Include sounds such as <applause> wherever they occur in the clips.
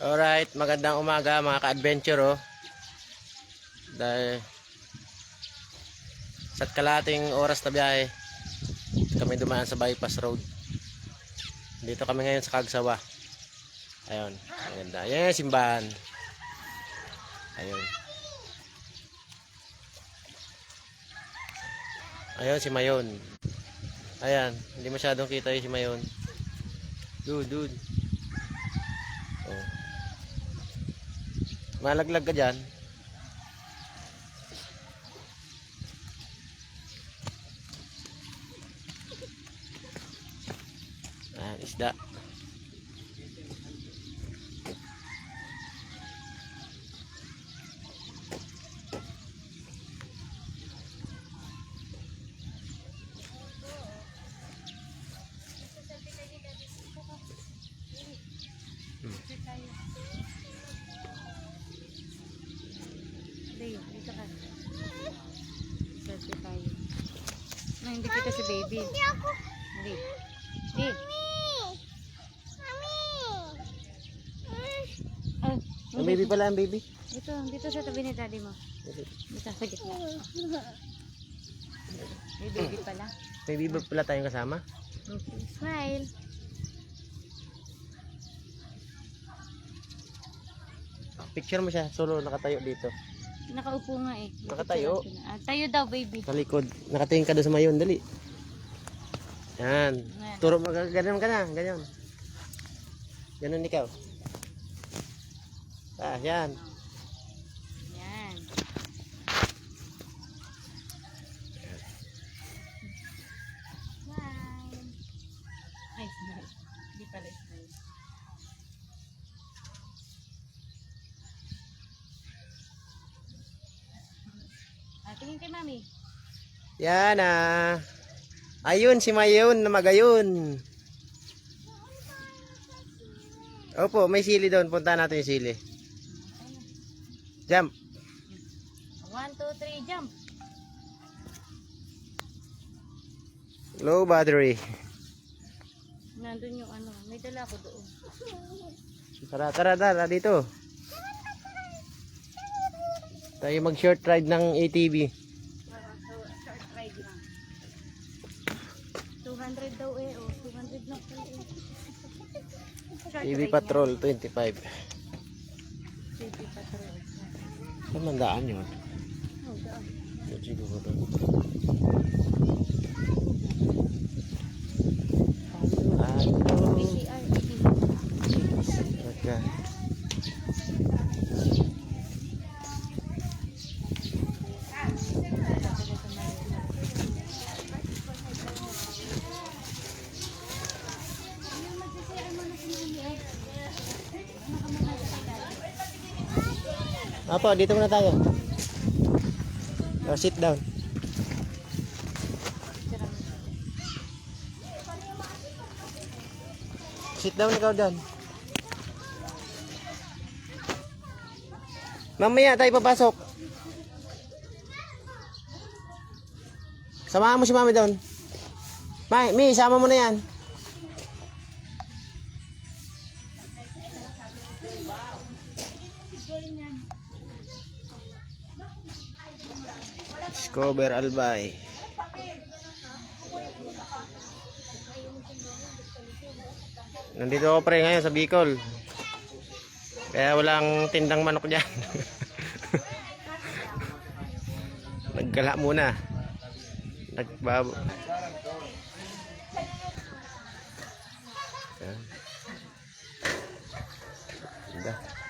Alright, magandang umaga mga ka-adventure oh. Dahil sa kalating oras na biyahe, kami dumaan sa bypass road. Dito kami ngayon sa Kagsawa. Ayun, maganda. Yan simbahan. Ayun. Ayun si Mayon. Ayan, hindi masyadong kita yung si Mayon. Dude, dude. Oh. Malaglag ka dyan. Ayan, isda. Day, dito ka. Selfie tayo. No, hindi kita si baby. Hindi ako. Hindi. Di. Ah, Ang baby pala, ang baby. dito, dito sa tabi ni daddy mo. Dito sa gitna. May baby pala. May baby pala tayong kasama. Okay. Smile. Picture mo siya, solo nakatayo dito. Nakaupo nga eh. Nakatayo? Ah, tayo daw, baby. Sa likod. Nakatingin ka doon sa mayon, dali. Yan. Yan. Turo mo, ganyan ka na, ganyan. Ganun ikaw. Ah, yan. Yan. Smile. Ay, smile. Hindi pala smile. Ah, tingin kay mami. Yan ah. Ayun si Mayon na magayon. Opo, may sili doon. Punta natin yung sili. Jump. One, two, three, jump. Low battery. Nandun yung ano. May dala ko doon. Tara, tara, tara, dito. Tayo mag short ride ng ATV. Short ride lang. 200 daw eh. Oh, 200 na po eh. <laughs> Ride Patrol 25. nga. ATV Patrol. Saan man daan yun? Oh, daan. Siguro. Ano? Apo, dito muna tayo. Oh, sit down. Sit down ikaw dyan. Mamaya tayo papasok. Samahan mo si mami doon. May, Mi, sama mo na yan. Discover Albay. Nandito ako pre ngayon sa Bicol. Kaya walang tindang manok dyan. <laughs> Nagkala muna. Nagbabo. Yan. Ganda. Yan.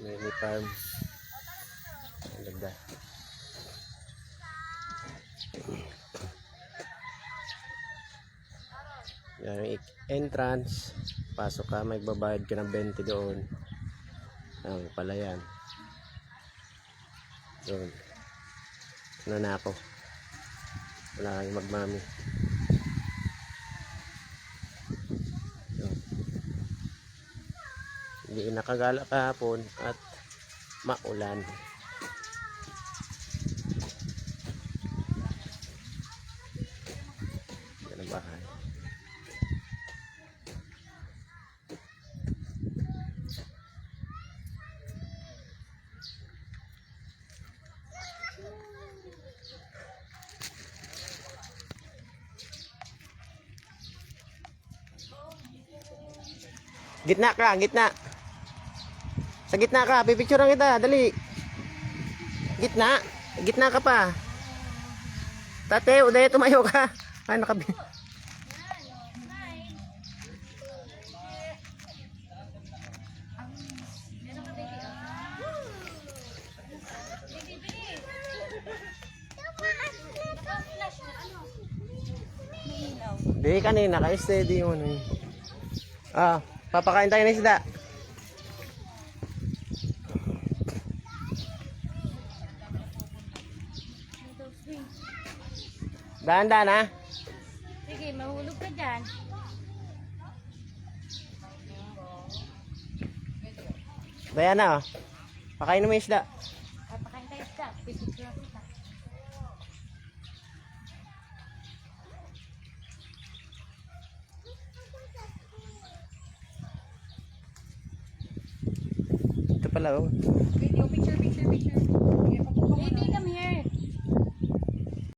Mini farm. Ang ganda. Yan yung entrance. Pasok ka, may babayad ka ng 20 doon. Ang pala yan. Doon. Ano na ako. Wala kang magmami. Hindi nakagala kahapon at maulan. Yan ang bahay. Gitna ka, gitna. Gitna ka, pipicturean kita, dali. Gitna, gitna ka pa. Tate, uday tumayo ka. <laughs> Ay, nakabi. Di kanina, ka-steady yun. Ah, papakain tayo ng isda. Dahan-dahan ha. Sige, mahulog ka dyan. Bayan na oh. Pakain mo yung isda. Papakain tayo sa pipicture lang kita. Ito pala oh. Video picture